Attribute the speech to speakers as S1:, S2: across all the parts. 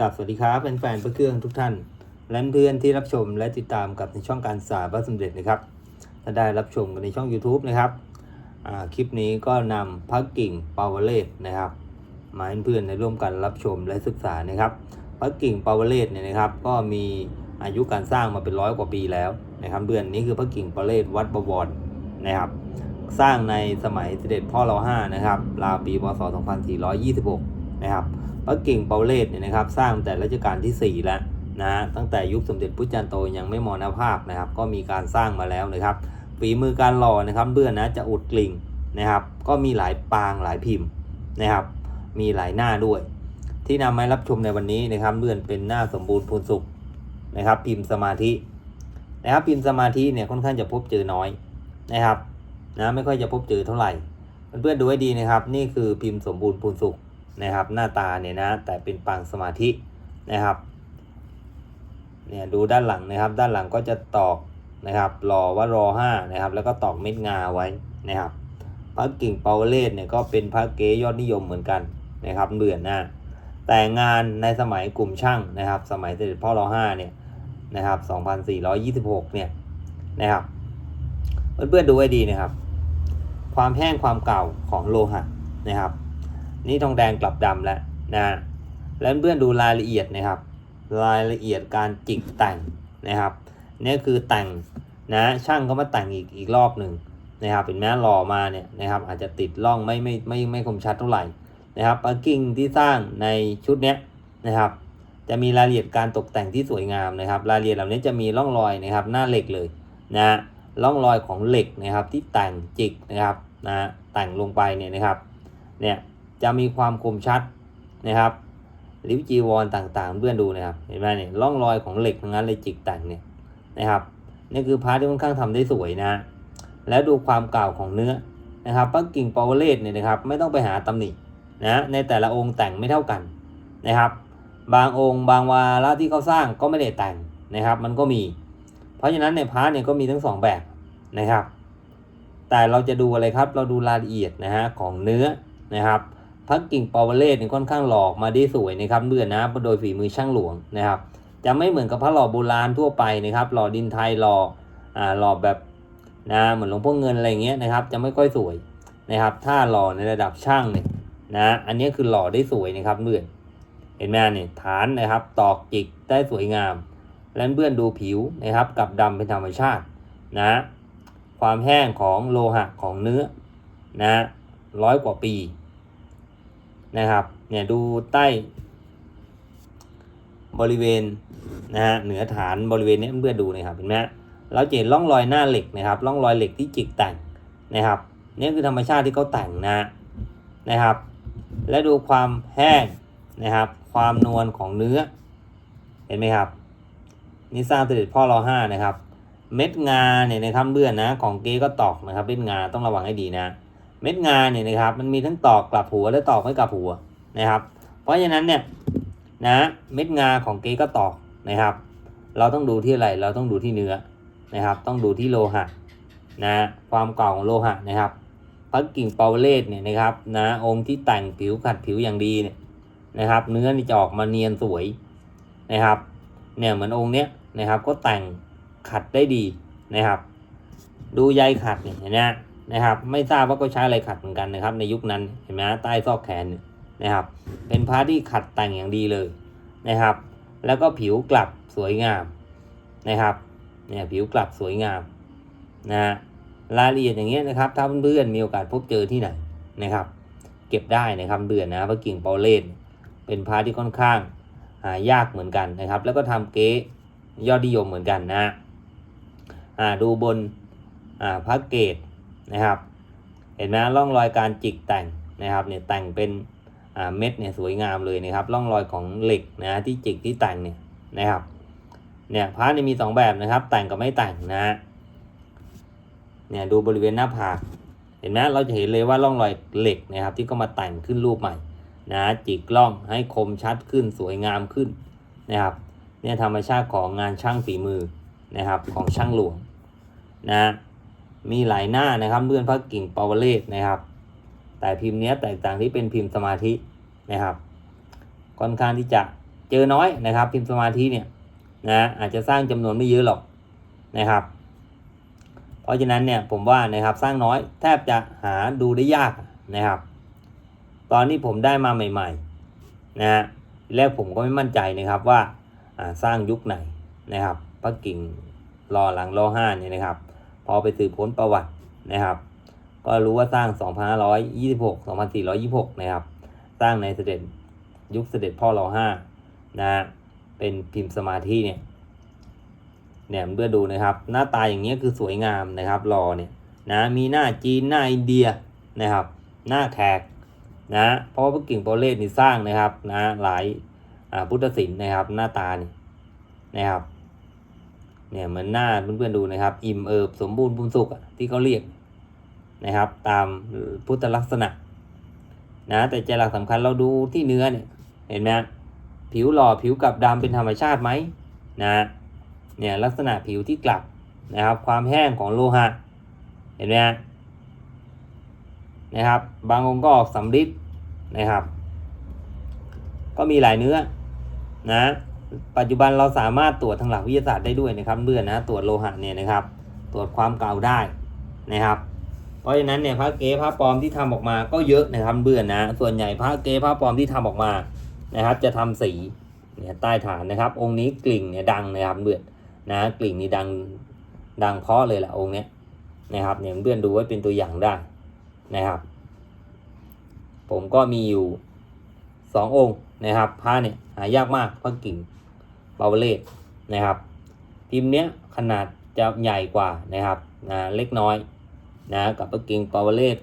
S1: กับสวัสดีครับแฟนๆพระเครื่องทุกท่าน และเพื่อนที่รับชมและติดตามกับในช่องการสาพระสมเด็จนะครับถ้าได้รับชมกันในช่อง YouTube นะครับคลิปนี้ก็นำพระกิ่งปาวเลศนะครับ มาให้เพื่อนได้ร่วมกันรับชมและศึกษานะครับ พระกิ่งปาวเลศเนี่ยนะครับ ก็มีอายุการสร้างมาเป็นร้อยกว่าปีแล้วนะครับเดือนนี้คือพระกิ่งปาวเลศวัดบวรนะครับ สร้างในสมัยเสด็จพ่อเราห้านะครับราวปีพศ 2426 นะครับพระกิ่งเปาเลศเนี่ยนะครับ สร้างแต่รัชกาลที่ 4 แล้วนะฮะตั้งแต่ยุคสมเด็จพุทธจารย์โตยังไม่มรณภาพนะครับ ก็มีการสร้างมาแล้วนะครับฝีมือการหล่อนะครับเบื้อนนะจะอุดกลิ่งนะครับ ก็มีหลายปางหลายพิมพ์นะครับ มีหลายหน้าด้วย ที่นำมารับชมในวันนี้นะครับเบื้อนเป็นหน้าสมบูรณ์พูนสุขนะครับ พิมพ์สมาธินะครับพิมพ์สมาธิเนี่ยค่อนข้างจะพบเจอน้อยนะครับนะไม่ค่อยจะพบเจอเท่าไหร่เพื่อนๆดูให้ดีนะครับ นี่คือพิมพ์สมบูรณ์พูนสุข นะครับหน้าตาเนี่ยนะแต่เป็นปางสมาธินะครับเนี่ยดูด้านหลังนะครับ ด้านหลังก็จะตอกนะครับหล่อว่ารอห้านะครับ แล้วก็ตอกเม็ดงาไว้นะครับพระกิ่งเปาเลศเนี่ยก็เป็นพระเกยอดนิยมเหมือนกันนะครับเบื่อหน้าแต่งานในสมัยกลุ่มช่างนะครับ สมัยเสด็จพ่อรอห้าเนี่ยนะครับ2426เนี่ยนะครับเพื่อนๆดูให้ดีนะครับ ความแห้งความเก่าของโลหะนะครับ นี่ทองแดงกลับดำแล้วนะแล้วเพื่อนดูรายละเอียดนะครับ รายละเอียดการจิกแต่งนะครับนี่คือแต่งนะช่างก็มาแต่งอีกอีกรอบหนึ่งนะครับเป็นแม้หล่อมาเนี่ยนะครับอาจจะติดร่องไม่ไม่ไม่ไม่คมชัดเท่าไหร่นะครับปาร์กิ้งที่สร้างในชุดเนี้ยนะครับ จะมีรายละเอียดการตกแต่งที่สวยงามนะครับ รายละเอียดเหล่านี้จะมีร่องรอยนะครับหน้าเหล็กเลยนะร่องรอยของเหล็กนะครับที่แต่งจิกนะครับนะแต่งลงไปเนี่ยนะครับเนี่ย จะมีความคมชัดนะครับริ้วจีวรต่างๆ เพื่อนดูนะครับเห็นไหมเนี่ยร่องรอยของเหล็กทั้งนั้นเลยจิกแต่งเนี่ยนะครับนี่คือพาร์ทที่ค่อนข้างทำได้สวยนะ แล้วดูความเก่าของเนื้อนะครับปักกิ่งปาวเลตเนี่ยนะครับไม่ต้องไปหาตำหนินะในแต่ละองค์แต่งไม่เท่ากันนะครับ บางองค์บางวาระที่เขาสร้างก็ไม่ได้แต่งนะครับ มันก็มี เพราะฉะนั้นในพาร์ทเนี่ยก็มีทั้งสองแบบนะครับ แต่เราจะดูอะไรครับเราดูรายละเอียดนะฮะของเนื้อนะครับ พักกิ่งปาวเลตเนี่ยค่อนข้างหลอกมาได้สวยนะครับเบื่อนะโดยฝีมือช่างหลวงนะครับ จะไม่เหมือนกับพระหล่อโบราณทั่วไปนะครับ หล่อดินไทยหล่ออ่าหล่อแบบนะเหมือนหลวงพ่อเงินอะไรเงี้ยนะครับ จะไม่ค่อยสวยนะครับ ถ้าหล่อในระดับช่างเนี่ยนะอันนี้คือหล่อได้สวยนะครับเบื่อเห็นไหมเนี่ยฐานนะครับ ตอกจิกได้สวยงาม และเพื่อนดูผิวนะครับ กับดำเป็นธรรมชาตินะความแห้งของโลหะของเนื้อนะร้อยกว่าปี นะครับเนี่ยดูใต้บริเวณนะฮะเหนือฐานบริเวณนี้เพื่อนดูนะครับเห็นไหมเราจะเห็นร่องรอยหน้าเหล็กนะครับร่องรอยเหล็กที่จิกแต่งนะครับนี่คือธรรมชาติที่เขาแต่งนะนะครับ และดูความแห้งนะครับ ความนวลของเนื้อ เห็นไหมครับนี่สร้างเสด็จพ่อรอห้านะครับ เม็ดงาเนี่ยนะครับเบื้อนะของเก๊ก็ตอกนะครับเม็ดงาต้องระวังให้ดีนะ เม็ดงาเนี่ยนะครับ มันมีทั้งตอกกลับหัวและตอกไม่กลับหัวนะครับ เพราะฉะนั้นเนี่ยนะเม็ดงาของเก๊ก็ตอกนะครับ เราต้องดูที่อะไรเราต้องดูที่เนื้อนะครับ ต้องดูที่โลหะนะความเก่าของโลหะนะครับพักกิ่งเปาเลตเนี่ยนะครับนะองค์ที่แต่งผิวขัดผิวอย่างดีเนี่ยนะครับ เนื้อนี่จะออกมาเนียนสวยนะครับ เนี่ยเหมือนองค์เนี้ยนะครับก็แต่งขัดได้ดีนะครับ ดูใยขัดเนี่ยนไหม นะครับ ไม่ทราบว่าก็ใช้อะไรขัดเหมือนกันนะครับ ในยุคนั้นเห็นไหมใต้ซอกแขนนะครับ เป็นพาร์ที่ขัดแต่งอย่างดีเลยนะครับ แล้วก็ผิวกลับสวยงามนะครับเนี่ยผิวกลับสวยงามนะรายละเอียดอย่างเงี้ยนะครับถ้าเพื่อนๆมีโอกาสพบเจอที่ไหนนะครับ เก็บได้นะครับเดือนนะพระกิ่งเปาเลนเป็นพาร์ทที่ค่อนข้างหายากเหมือนกันนะครับ แล้วก็ทำเก๊ยอดนิยมเหมือนกันนะอ่าดูบนอ่าพระเกต นะครับ เห็นไหมร่องรอยการจิกแต่งนะครับเนี่ยแต่งเป็นเม็ดเนี่ยสวยงามเลยนะครับร่องรอยของเหล็กนะที่จิกที่แต่งเนี่ยนะครับเนี่ยพระเนี่ยมีสองแบบนะครับ แต่งกับไม่แต่งนะเนี่ยดูบริเวณหน้าผากเห็นไหมเราจะเห็นเลยว่าร่องรอยเหล็กนะครับ ที่ก็มาแต่งขึ้นรูปใหม่นะจิกล้องให้คมชัดขึ้นสวยงามขึ้นนะครับเนี่ยธรรมชาติของงานช่างฝีมือนะครับของช่างหลวงนะ มีหลายหน้านะครับเลื่อนพระกิ่งปาวเลศนะครับ แต่พิมพ์เนี้ยแตกต่างที่เป็นพิมพ์สมาธินะครับ ค่อนข้างที่จะเจอน้อยนะครับ พิมพ์สมาธิเนี่ยนะอาจจะสร้างจำนวนไม่เยอะหรอกนะครับ เพราะฉะนั้นเนี่ยผมว่านะครับสร้างน้อยแทบจะหาดูได้ยากนะครับ ตอนที่ผมได้มาใหม่ๆนะฮะแรกผมก็ไม่มั่นใจนะครับว่าสร้างยุคไหนนะครับพระกิ่งรอหลังรอห้าเนี่ยนะครับ พอไปสืบค้นประวัตินะครับ ก็รู้ว่าสร้าง 2526 2426 นะครับ สร้างในเสด็จยุคเสด็จพ่อรอห้านะเป็นพิมพ์สมาธิเนี่ยเนี่ยเพื่อดูนะครับ หน้าตาอย่างเงี้ยคือสวยงามนะครับรอเนี่ยนะมีหน้าจีนหน้าอินเดียนะครับ หน้าแขกนะเพราะว่าพระกิ่งโปรเลสนี่สร้างนะครับนะหลายพุทธศิลป์นะครับ หน้าตานี่นะครับ เนี่ยเหมือนหน้าเพื่อนๆดูนะครับ อิ่มเอิบสมบูรณ์บุญสุขที่เขาเรียกนะครับ ตามพุทธลักษณะนะแต่ใจหลักสำคัญเราดูที่เนื้อเนี่ยเห็นไหมผิวหล่อผิวกลับดำเป็นธรรมชาติไหมนะเนี่ยลักษณะผิวที่กลับนะครับ ความแห้งของโลหะเห็นไหมนะครับ บางองค์ก็ออกสำริดนะครับ ก็มีหลายเนื้อนะ ปัจจุบันเราสามารถตรวจทางหลักวิทยาศาสตร์ได้ด้วยนะครับเบื่อนนะตรวจโลหะเนี่ยนะครับ ตรวจความเก่าได้นะครับ เพราะฉะนั้นเนี่ยพระเก๊พระปลอมที่ทำออกมาก็เยอะนะครับเบื่อนนะ ส่วนใหญ่พระเก๊พระปลอมที่ทำออกมานะครับ จะทำสีเนี่ยใต้ฐานนะครับ องค์นี้กลิ่งเนี่ยดังนะครับเบื่อนนะกลิ่งนี่ดังดังเพาะเลยแหละองค์เนี้ยนะครับเนี่ยเพื่อนดูไว้เป็นตัวอย่างได้นะครับ ผมก็มีอยู่สององค์ นะครับผ้าเนี่ยหายากมากพระกิ่งเปาวเลศนะครับพิมพ์เนี้ยขนาดจะใหญ่กว่านะครับนะเล็กน้อยนะกับพระกิ่งเปาวเลศ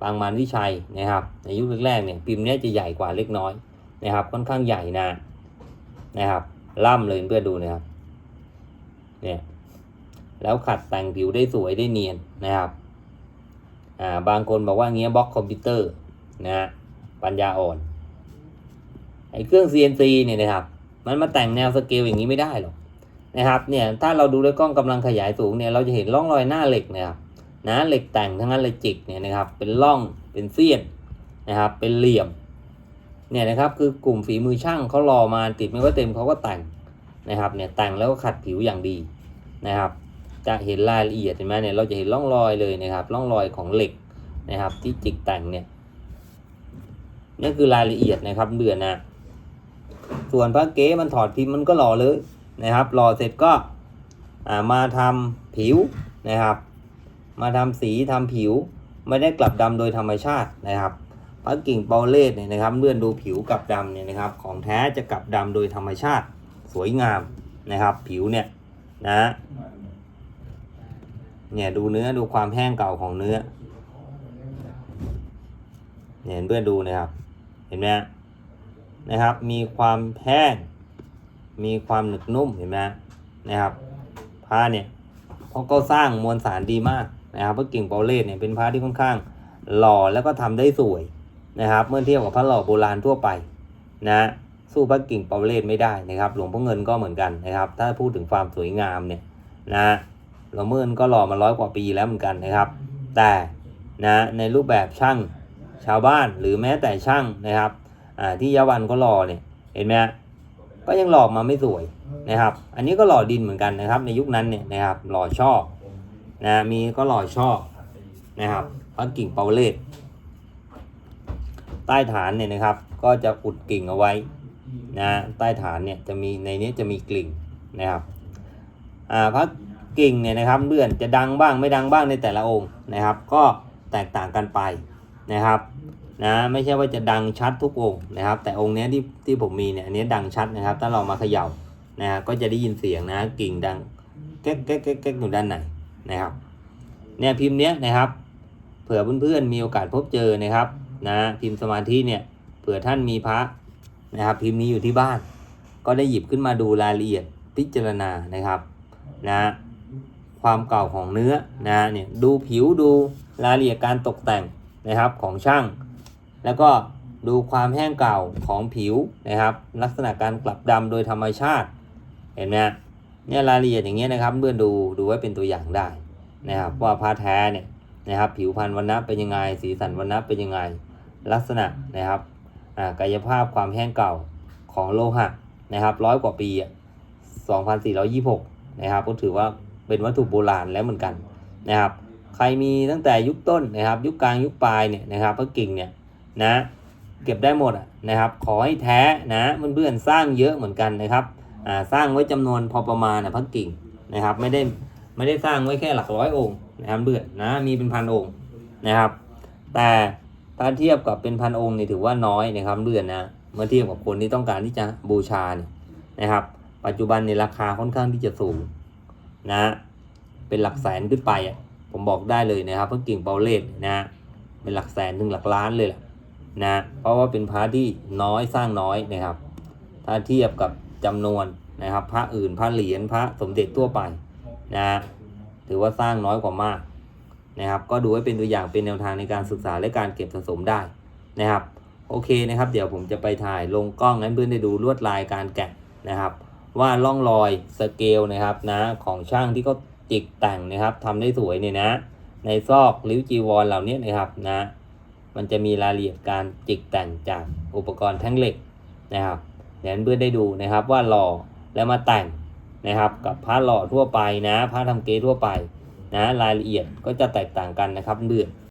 S1: ปางมารวิชัยนะครับ ในยุคแรกๆเนี่ยพิมพ์เนี้ยจะใหญ่กว่าเล็กน้อยนะครับ ค่อนข้างใหญ่นะนะครับล่ำเลยเพื่อดูนะครับเนี่ยแล้วขัดแต่งผิวได้สวยได้เนียนนะครับอ่าบางคนบอกว่าเงี้ยบล็อกคอมพิวเตอร์นะฮะปัญญาอ่อน ไอ้เครื่อง CNC เนี่ยนะครับ มันมาแต่งแนวสเกลอย่างนี้ไม่ได้หรอกนะครับ เนี่ยถ้าเราดูด้วยกล้องกำลังขยายสูงเนี่ยเราจะเห็นร่องรอยหน้าเหล็กนะครับนะเหล็กแต่งทั้งนั้นเลยจิกเนี่ยนะครับ เป็นร่องเป็นเสี้ยนนะครับ เป็นเหลี่ยมเนี่ยนะครับคือกลุ่มฝีมือช่างเขารอมาติดไม่ว่าเต็มเขาก็แต่งนะครับเนี่ยแต่งแล้วก็ขัดผิวอย่างดีนะครับ จะเห็นรายละเอียดเห็นไหมเนี่ยเราจะเห็นร่องรอยเลยนะครับร่องรอยของเหล็กนะครับ ที่จิกแต่งเนี่ยนี่คือรายละเอียดนะครับเบื่อนะ ส่วนพระเก๊มันถอดพิมพ์มันก็หล่อเลยนะครับหล่อเสร็จก็มาทำผิวนะครับ มาทำสีทำผิว ไม่ได้กลับดำโดยธรรมชาตินะครับพระกิ่งเปาเลสเนี่ยนะครับเลื่อนดูผิวกลับดำเนี่ยนะครับ ของแท้จะกลับดำโดยธรรมชาติสวยงามนะครับ ผิวเนี่ยนะเนี่ยดูเนื้อดูความแห้งเก่าของเนื้อเนี่ยเห็นเพื่อนดูนะครับ เห็นไหมฮะ นะครับ มีความแห้ง มีความหนึบนุ่มเห็นไหมนะครับผ้าเนี่ยเพราะก็สร้างมวลสารดีมากนะครับเพราะกิ่งเปาเลสเนี่ยเป็นผ้าที่ค่อนข้าง หล่อแล้วก็ทำได้สวยนะครับ เมื่อเทียบกับผ้าหล่อโบราณทั่วไปนะสู้พระกิ่งเปาเลสไม่ได้นะครับ หลวงพ่อเงินก็เหมือนกันนะครับ ถ้าพูดถึงความสวยงามเนี่ยนะหลวงพ่อเงินก็หล่อมาร้อยกว่าปีแล้วเหมือนกันนะครับ แต่นะในรูปแบบช่างชาวบ้านหรือแม้แต่ช่างนะครับ อ่าที่ยาวันก็หล่อเนี่ยเห็นไหมฮะก็ยังหล่อมาไม่สวยนะครับ อันนี้ก็หล่อดินเหมือนกันนะครับ ในยุคนั้นเนี่ยนะครับหล่อช่อนะมีก็หล่อช่อนะครับพระกิ่งเปาเลสใต้ฐานเนี่ยนะครับ ก็จะอุดกิ่งเอาไว้นะใต้ฐานเนี่ยจะมีในนี้จะมีกลิ่งนะครับอ่าพระกิ่งเนี่ยนะครับเลื่อนจะดังบ้างไม่ดังบ้างในแต่ละองค์นะครับ ก็แตกต่างกันไปนะครับ นะไม่ใช่ว่าจะดังชัดทุกองค์นะครับ แต่องค์นี้ที่ที่ผมมีเนี่ยอันนี้ดังชัดนะครับ ถ้าเรามาเขย่านะฮะก็จะได้ยินเสียงนะกิ่งดังแก๊กแก๊กแก๊กแก๊กอยู่ด้านในนะครับเนี่ยพิมพ์เนี้ยนะครับ เผื่อเพื่อนๆมีโอกาสพบเจอนะครับนะพิมพ์สมาธิเนี่ยเผื่อท่านมีพระนะครับพิมพ์นี้อยู่ที่บ้าน ก็ได้หยิบขึ้นมาดูรายละเอียดพิจารณานะครับนะความเก่าของเนื้อนะเนี่ยดูผิวดูรายละเอียดการตกแต่งนะครับของช่าง แล้วก็ดูความแห้งเก่าของผิวนะครับ ลักษณะการกลับดำโดยธรรมชาติ เห็นไหมเนี่ยรายละเอียดอย่างเงี้ยนะครับเพื่อนดูดูไว้เป็นตัวอย่างได้นะครับว่าผ้าแท้เนี่ยนะครับผิวพรรณวันนะเป็นยังไง สีสันวันนะเป็นยังไง ลักษณะนะครับอ่ากายภาพความแห้งเก่าของโลหะนะครับร้อยกว่าปีอะ2426 นะครับก็ถือว่าเป็นวัตถุโบราณแล้วเหมือนกันนะครับ ใครมีตั้งแต่ยุคต้นนะครับ ยุคกลางยุคปลายเนี่ยนะครับพระกิ่งเนี่ย นะเก็บได้หมดนะครับ ขอให้แท้นะเพื่อนๆสร้างเยอะเหมือนกันนะครับอ่าสร้างไว้จำนวนพอประมาณนะพระกิ่งนะครับ ไม่ได้ไม่ได้สร้างไว้แค่หลักร้อยองค์นะครับเพื่อนนะมีเป็นพันองค์นะครับ แต่ถ้าเทียบกับเป็นพันองค์นี่ถือว่าน้อยนะครับเพื่อนนะเมื่อเทียบกับคนที่ต้องการที่จะบูชาเนี่ยนะครับ ปัจจุบันในราคาค่อนข้างที่จะสูงนะเป็นหลักแสนขึ้นไปอะผมบอกได้เลยนะครับพระกิ่งเปาเลศนะเป็นหลักแสนถึงหลักล้านเลยแหละ นะเพราะว่าเป็นพระที่น้อยสร้างน้อยนะครับ ถ้าเทียบกับจำนวนนะครับ พระอื่นพระเหรียญพระสมเด็จทั่วไปนะถือว่าสร้างน้อยกว่ามากนะครับ ก็ดูไว้เป็นตัวอย่างเป็นแนวทางในการศึกษาและการเก็บสะสมได้นะครับ โอเคนะครับ เดี๋ยวผมจะไปถ่ายลงกล้องให้เพื่อนได้ดูลวดลายการแกะนะครับ ว่าล่องรอยสเกลนะครับนะของช่างที่เขาจิกแต่งนะครับทำได้สวยเนี่ยนะ ในซอกริ้วจีวรเหล่านี้นะครับนะ มันจะมีรายละเอียดการจิกแต่งจากอุปกรณ์แท่งเหล็กนะครับเดี๋ยวเพื่อนได้ดูนะครับว่าหล่อแล้วมาแต่งนะครับ กับผ้าหล่อทั่วไปนะผ้าทำเกทั่วไปนะรายละเอียดก็จะแตกต่างกันนะครับเพื่อน